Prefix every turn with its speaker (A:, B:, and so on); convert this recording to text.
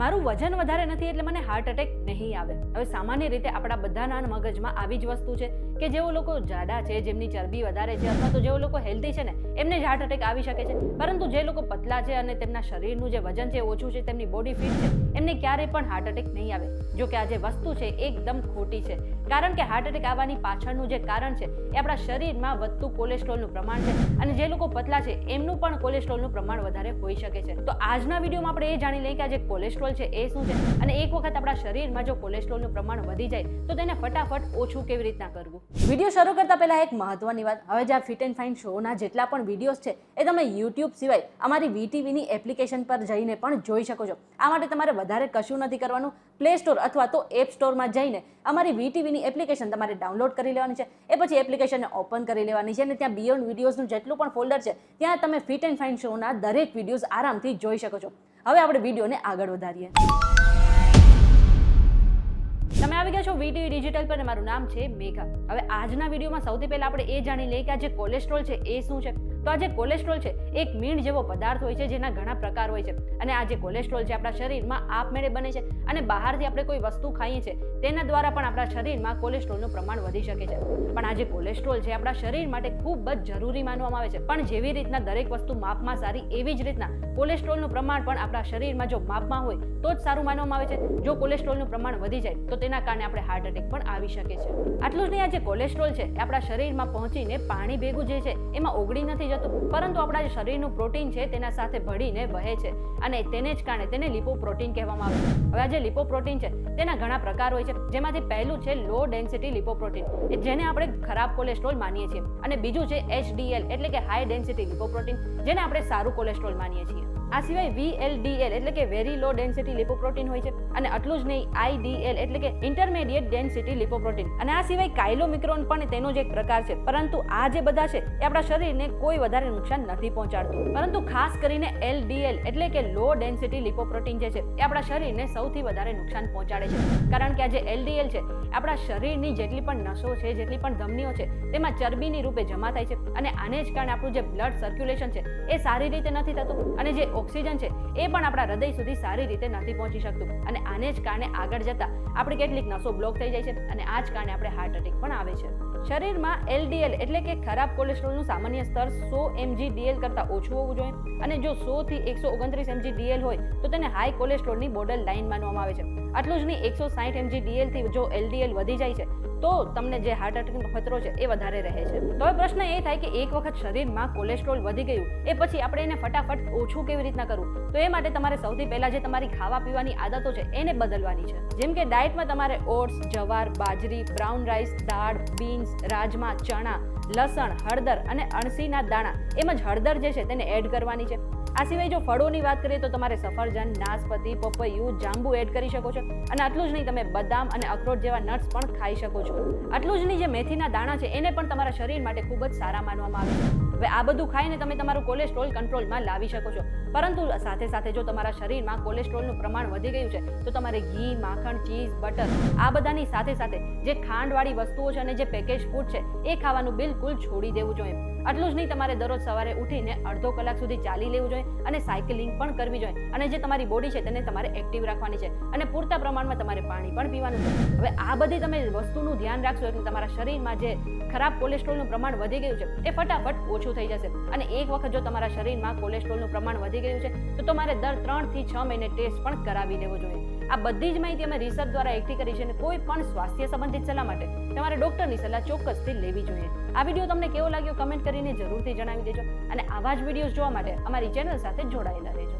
A: મારું વજન વધારે નથી એટલે મને હાર્ટ એટેક નહીં આવે. હવે સામાન્ય રીતે આપણા બધાના મગજમાં આવી જ વસ્તુ છે કે જેઓ લોકો જાડા છે, જેમની ચરબી વધારે છે અથવા તો જેઓ લોકો હેલ્ધી છે ને, એમને જ હાર્ટ એટેક આવી શકે છે. પરંતુ જે લોકો પતલા છે અને તેમના શરીરનું જે વજન છે ઓછું છે, તેમની બોડી ફિટ છે, એમને ક્યારેય પણ હાર્ટ એટેક નહીં આવે. જો કે આ જે વસ્તુ છે એકદમ ખોટી છે. કારણ કે હાર્ટ એટેક આવવાની પાછળનું જે કારણ છે, એ આપણા શરીરમાં વધતું કોલેસ્ટ્રોલનું પ્રમાણ છે અને જે લોકો પતલા છે, એમનું પણ કોલેસ્ટ્રોલનું પ્રમાણ વધારે હોઈ શકે છે. તો આજના વિડીયોમાં આપણે એ જાણી લઈએ કે આ જે કોલેસ્ટ્રોલ છે, એ શું છે? અને એક વખત આપણા શરીરમાં જો કોલેસ્ટ્રોલનું પ્રમાણ વધી જાય, તો તેને ફટાફટ ઓછું કેવી રીતના કરવું? વીડિયો શરૂ કરતા પહેલા એક મહત્વની વાત. હવે જે આ ફિટ એન્ડ ફાઇન શોના જેટલા પણ વિડીયોઝ છે, એ તમે યુટ્યુબ સિવાય અમારી વીટીવીની એપ્લિકેશન પર જઈને પણ જોઈ શકો છો. આ માટે તમારે વધારે કશું નથી કરવાનું. પ્લે સ્ટોર અથવા તો એપ સ્ટોરમાં જઈને અમારી વીટીવીની એપ્લિકેશન તમારે ડાઉનલોડ કરી લેવાની છે. એ પછી એપ્લિકેશનને ઓપન કરી લેવાની છે અને ત્યાં બિયોન્ડ વિડીયોઝનું જેટલું પણ ફોલ્ડર છે, ત્યાં તમે ફિટ એન્ડ ફાઇન શોના દરેક વિડીયોઝ આરામથી જોઈ શકો છો. હવે આપણે વિડીયોને આગળ વધારીએ. તમે આવી ગયા છો વીટીવી ડિજિટલ પર મારું નામ છે મેઘા. હવે આજના વિડીયોમાં સૌથી પહેલા આપણે એ જાણી લઈએ કે આ જે કોલેસ્ટ્રોલ છે, એ શું છે? તો આ જે કોલેસ્ટ્રોલ છે, એક મીણ જેવો પદાર્થ હોય છે, જેના ઘણા પ્રકાર હોય છે. અને આ જે કોલેસ્ટ્રોલ છે, આપણા શરીરમાં આપમેળે બને છે. અને બહારથી આપણે કોઈ વસ્તુ ખાઈએ છીએ તેના દ્વારા પણ આપણા શરીરમાં કોલેસ્ટ્રોલનું પ્રમાણ વધી શકે છે. પણ આ જે કોલેસ્ટ્રોલ છે, આપણા શરીર માટે ખૂબ જ જરૂરી માનવામાં આવે છે. પણ જેવી રીતના દરેક વસ્તુ માપમાં સારી, એવી જ રીતના કોલેસ્ટ્રોલનું પ્રમાણ પણ આપણા શરીરમાં જો માપમાં હોય, તો જ સારું માનવામાં આવે છે. જો કોલેસ્ટ્રોલનું પ્રમાણ વધી જાય, તો તેના કારણે આપણે હાર્ટ એટેક પણ આવી શકે છે. આટલું જ નહીં, આ જે કોલેસ્ટ્રોલ છે આપણા શરીરમાં પહોંચીને પાણી ભેગું જે છે, એમાં ઓગળી નથી જતું. પરંતુ આપણા જે શરીરનું પ્રોટીન છે તેના સાથે ભળીને વહે છે અને તેને જ કારણે તેને લિપોપ્રોટીન કહેવામાં આવે છે. હવે આ જે લિપોપ્રોટીન છે તેના ઘણા પ્રકાર હોય છે. જેમાંથી પહેલું છે લો ડેન્સિટી લિપોપ્રોટીન. જેને આપણે ખરાબ કોલેસ્ટ્રોલ માનીએ છીએ. અને બીજું છે એચડીએલ એટલે કે હાઈ ડેન્સિટી લિપોપ્રોટીન, જેને આપણે સારું કોલેસ્ટ્રોલ માનીએ છીએ. આ સિવાય VLDL એટલે કે વેરી લો ડેન્સિટી લિપોપ્રોટીન હોય છે. અને આટલું જ નહીં IDL એટલે કે ઇન્ટરમીડિયેટ ડેન્સિટી લિપોપ્રોટીન અને આ સિવાય કાયલોમિક્રોન પણ તેનો જ એક પ્રકાર છે. પરંતુ આ જે બધા છે, એ આપણા શરીરને કોઈ વધારે નુકસાન નથી પહોંચાડતું. પરંતુ ખાસ કરીને LDL એટલે કે લો ડેન્સિટી લિપોપ્રોટીન જે છે, એ આપણા શરીરને સૌથી વધારે નુકસાન પહોંચાડે છે. કારણ કે આ જે LDL છે, આપણા શરીરની જેટલી પણ નસો છે, જેટલી પણ ધમનીઓ છે, તેમાં ચરબીની રૂપે જમા થાય છે. અને આને જ કારણે આપણું જે બ્લડ સર્ક્યુલેશન છે, એ સારી રીતે નથી થતું. અને જે ઓક્સિજન છે, એ પણ આપણા હૃદય સુધી સારી રીતે નથી પહોંચી શકતું. અને આને જ કારણે આગળ જતા આપણી કેટલીક નસો બ્લોક થઈ જાય છે અને આ જ કારણે આપણે હાર્ટ એટેક પણ આવે છે. શરીરમાં એલડીએલ એટલે કે ખરાબ કોલેસ્ટ્રોલનું સામાન્ય સ્તર સો એમજી ડીએલ કરતાં ઓછું હોવું જોઈએ. અને જો સોથી એકસો ઓગણત્રીસ એમજી ડીએલ હોય, તો તેને હાઈ કોલેસ્ટ્રોલની બોર્ડર લાઇન માનવામાં આવે છે. આટલું જ નહીં, એકસો સાઠ એમજી ડીએલથી જો એલડીએલ વધી જાય છે, તો તમને જે હાર્ટ એટેકનો ખતરો છે, એ વધારે રહે છે. તો પ્રશ્ન એ થાય કે એક વખત શરીરમાં કોલેસ્ટ્રોલ વધી ગયું, એ પછી આપણે એને ફટાફટ ઓછું કેવી રીતના કરવું તો એ માટે તમારે સૌથી પહેલા જે તમારી ખાવા પીવાની આદતો છે, એને બદલવાની છે. જેમ કે ડાયટમાં તમારે ઓટ્સ, જવાર, બાજરી, બ્રાઉન રાઈસ, દાળ, બીન્સ, રાજમા, ચણા, લસણ, હળદર અને અણસીના દાણા. એમ જ હળદર જે છે, તેને એડ કરવાની છે. આ સિવાય જો ફળોની વાત કરીએ તો તમારે સફરજન નાસપતિ પપૈયું, જાંબુ એડ કરી શકો છો. અને આટલું જ નહીં, તમે બદામ અને અખરોટ જેવા નટ્સ પણ ખાઈ શકો છો. આટલું જ નહીં, જે મેથીના દાણા છે, એને પણ તમારા શરીર માટે ખૂબ જ સારા માનવામાં આવે છે. હવે આ બધું ખાઈને તમે તમારું કોલેસ્ટ્રોલ કંટ્રોલમાં લાવી શકો છો. પરંતુ સાથે સાથે જો તમારા શરીરમાં કોલેસ્ટ્રોલનું પ્રમાણ વધી ગયું છે, તો તમારે ઘી, માખણ ચીઝ બટર આ બધાની સાથે સાથે જે ખાંડવાળી વસ્તુઓ છે અને જે પેકેજ ફૂડ છે, એ ખાવાનું બિલકુલ છોડી દેવું જોઈએ. આટલું જ નહીં, તમારે દરરોજ સવારે ઉઠીને અડધો કલાક સુધી ચાલી લેવું જોઈએ. અને સાયકલિંગ પણ કરવી જોઈએ. અને જે તમારી બોડી છે તેને તમારે એક્ટિવ રાખવાની છે. અને પૂરતા પ્રમાણમાં તમારે પાણી પણ પીવાનું છે. હવે આ બધી તમે વસ્તુનું ધ્યાન રાખશો એટલે તમારા શરીરમાં જે ખરાબ કોલેસ્ટ્રોલનું પ્રમાણ વધી ગયું છે, એ ફટાફટ ઓછું થઈ જશે. અને એક વખત જો તમારા શરીરમાં કોલેસ્ટ્રોલનું પ્રમાણ વધી ગયું છે, તો તમારે દર ત્રણથી છ મહિને ટેસ્ટ પણ કરાવી લેવો જોઈએ. આ બધી જ માહિતી અમે રિસર્ચ દ્વારા એકઠી કરી છે અને કોઈ પણ સ્વાસ્થ્ય સંબંધિત સલાહ માટે તમારે ડોક્ટરની સલાહ ચોક્કસથી લેવી જોઈએ. આ વીડિયો તમને કેવો લાગ્યો કમેન્ટ કરીને જરૂરથી જણાવી દેજો અને આવા જ વિડીયોઝ જોવા માટે અમારી ચેનલ સાથે જોડાયેલા રહેજો.